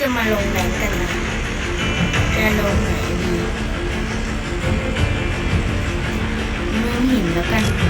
จะมาลงแบงกันนะจะลงไหนดีเมืองหินแล้วกัน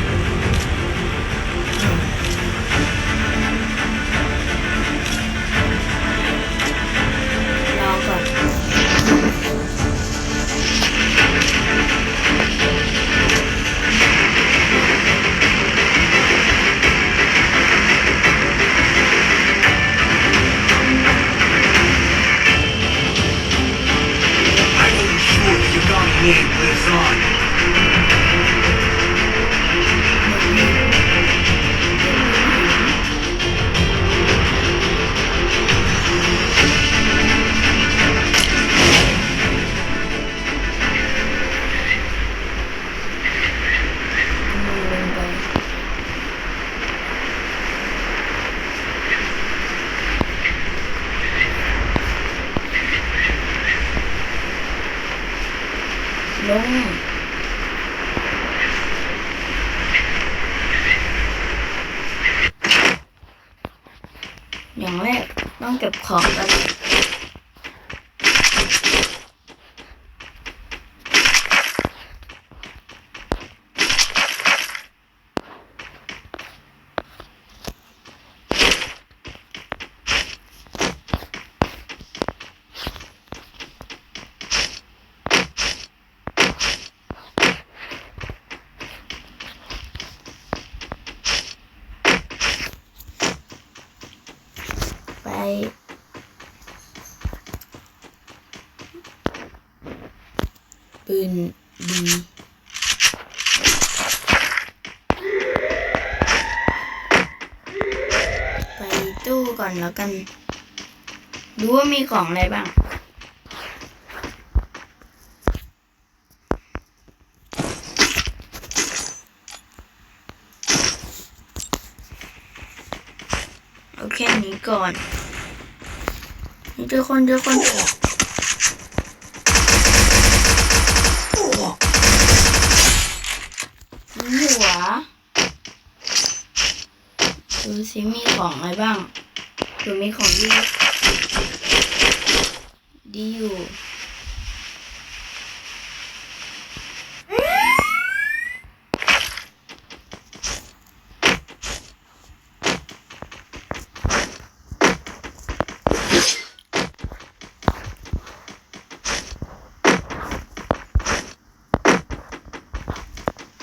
on. ลง อย่างแรกต้องเก็บของกัน ปปืนดีไปตู้ก่อนแล้วกัน ดูว่ามีของอะไรบ้างโอเคนี้ก่อน เจอคนเจอคนหัวดูสิมีของอะไรบ้างดูมีของดีดีอยู่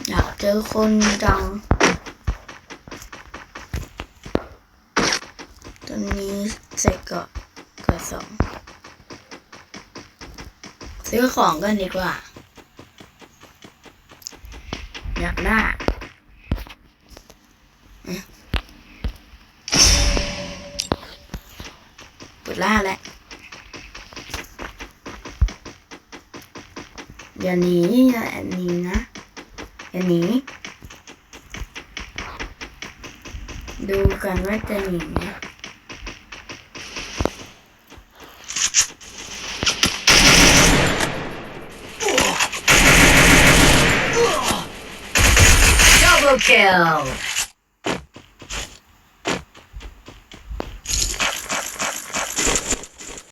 อยากเจอคนจัง ตอนนี้เสร็จก็เกิดสอง ซื้อของกันดีกว่า อยากได้อะเปิดล่าแล้วอย่าหนีอย่าแอบหนีนะ อันนี้ดูกันว่าจะหนีไหม Double kill!